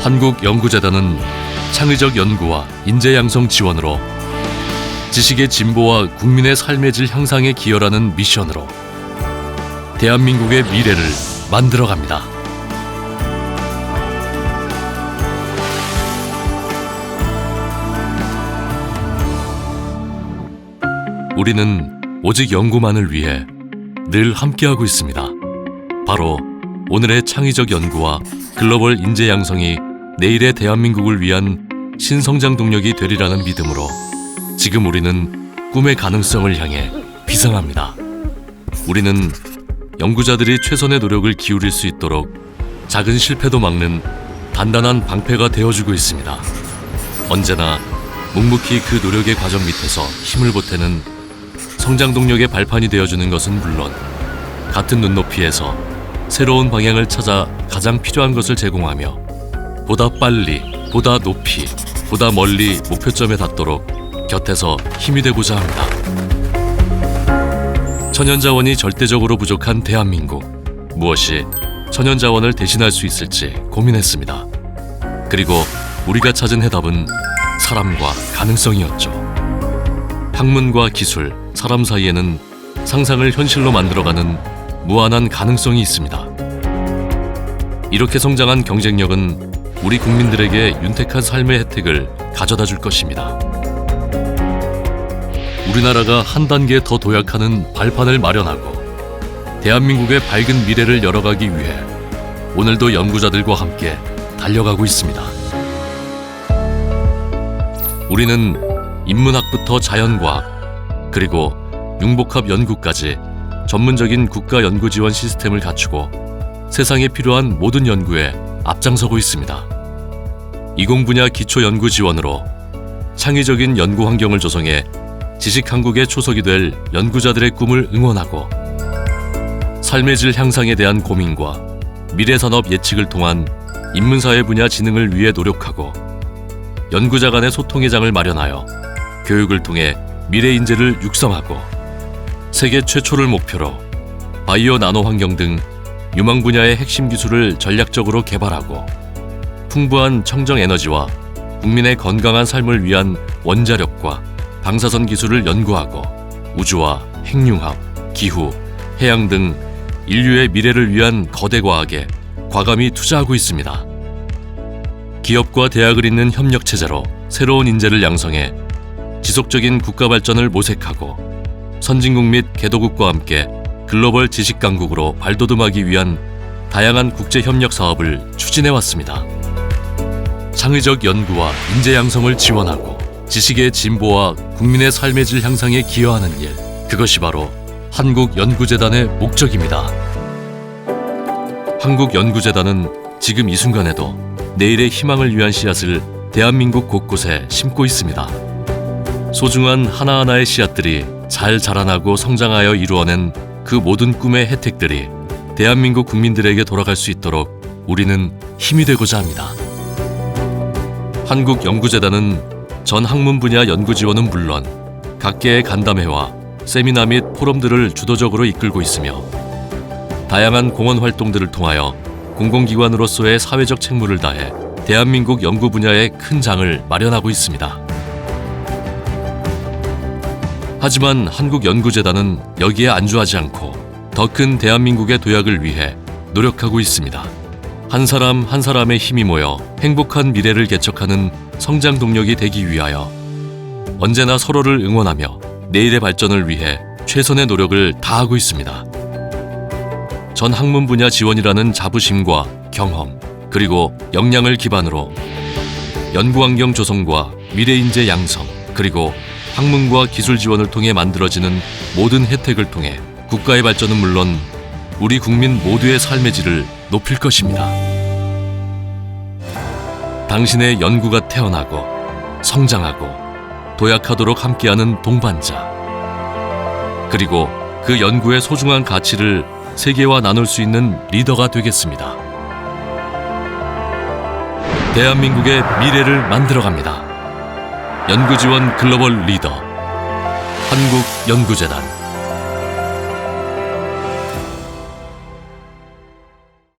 한국연구재단은 창의적 연구와 인재 양성 지원으로 지식의 진보와 국민의 삶의 질 향상에 기여하는 미션으로 대한민국의 미래를 만들어 갑니다. 우리는 오직 연구만을 위해 늘 함께하고 있습니다. 바로 오늘의 창의적 연구와 글로벌 인재 양성이 내일의 대한민국을 위한 신성장 동력이 되리라는 믿음으로 지금 우리는 꿈의 가능성을 향해 비상합니다. 우리는 연구자들이 최선의 노력을 기울일 수 있도록 작은 실패도 막는 단단한 방패가 되어주고 있습니다. 언제나 묵묵히 그 노력의 과정 밑에서 힘을 보태는 성장 동력의 발판이 되어주는 것은 물론 같은 눈높이에서 새로운 방향을 찾아 가장 필요한 것을 제공하며 보다 빨리, 보다 높이, 보다 멀리 목표점에 닿도록 곁에서 힘이 되고자 합니다. 천연자원이 절대적으로 부족한 대한민국. 무엇이 천연자원을 대신할 수 있을지 고민했습니다. 그리고 우리가 찾은 해답은 사람과 가능성이었죠. 학문과 기술, 사람 사이에는 상상을 현실로 만들어가는 무한한 가능성이 있습니다. 이렇게 성장한 경쟁력은 우리 국민들에게 윤택한 삶의 혜택을 가져다 줄 것입니다. 우리나라가 한 단계 더 도약하는 발판을 마련하고 대한민국의 밝은 미래를 열어가기 위해 오늘도 연구자들과 함께 달려가고 있습니다. 우리는 인문학부터 자연과학 그리고 융복합 연구까지 전문적인 국가 연구 지원 시스템을 갖추고 세상에 필요한 모든 연구에 앞장서고 있습니다. 이공 분야 기초 연구 지원으로 창의적인 연구 환경을 조성해 지식 한국의 초석이 될 연구자들의 꿈을 응원하고 삶의 질 향상에 대한 고민과 미래 산업 예측을 통한 인문사회 분야 진흥을 위해 노력하고 연구자 간의 소통의 장을 마련하여 교육을 통해 미래 인재를 육성하고 세계 최초를 목표로 바이오 나노 환경 등 유망 분야의 핵심 기술을 전략적으로 개발하고 풍부한 청정 에너지와 국민의 건강한 삶을 위한 원자력과 방사선 기술을 연구하고 우주와 핵융합, 기후, 해양 등 인류의 미래를 위한 거대 과학에 과감히 투자하고 있습니다. 기업과 대학을 잇는 협력 체제로 새로운 인재를 양성해 지속적인 국가 발전을 모색하고 선진국 및 개도국과 함께 글로벌 지식 강국으로 발돋움하기 위한 다양한 국제 협력 사업을 추진해 왔습니다. 창의적 연구와 인재 양성을 지원하고 지식의 진보와 국민의 삶의 질 향상에 기여하는 일. 그것이 바로 한국 연구재단의 목적입니다. 한국 연구재단은 지금 이 순간에도 내일의 희망을 위한 씨앗을 대한민국 곳곳에 심고 있습니다. 소중한 하나하나의 씨앗들이 잘 자라나고 성장하여 이루어낸 그 모든 꿈의 혜택들이 대한민국 국민들에게 돌아갈 수 있도록 우리는 힘이 되고자 합니다. 한국연구재단은 전 학문 분야 연구 지원은 물론 각계의 간담회와 세미나 및 포럼들을 주도적으로 이끌고 있으며 다양한 공헌 활동들을 통하여 공공기관으로서의 사회적 책무를 다해 대한민국 연구 분야의 큰 장을 마련하고 있습니다. 하지만 한국연구재단은 여기에 안주하지 않고 더 큰 대한민국의 도약을 위해 노력하고 있습니다. 한 사람 한 사람의 힘이 모여 행복한 미래를 개척하는 성장 동력이 되기 위하여 언제나 서로를 응원하며 내일의 발전을 위해 최선의 노력을 다하고 있습니다. 전 학문 분야 지원이라는 자부심과 경험 그리고 역량을 기반으로 연구 환경 조성과 미래 인재 양성 그리고 학문과 기술 지원을 통해 만들어지는 모든 혜택을 통해 국가의 발전은 물론 우리 국민 모두의 삶의 질을 높일 것입니다. 당신의 연구가 태어나고 성장하고 도약하도록 함께하는 동반자 그리고 그 연구의 소중한 가치를 세계와 나눌 수 있는 리더가 되겠습니다. 대한민국의 미래를 만들어갑니다. 연구지원 글로벌 리더 한국연구재단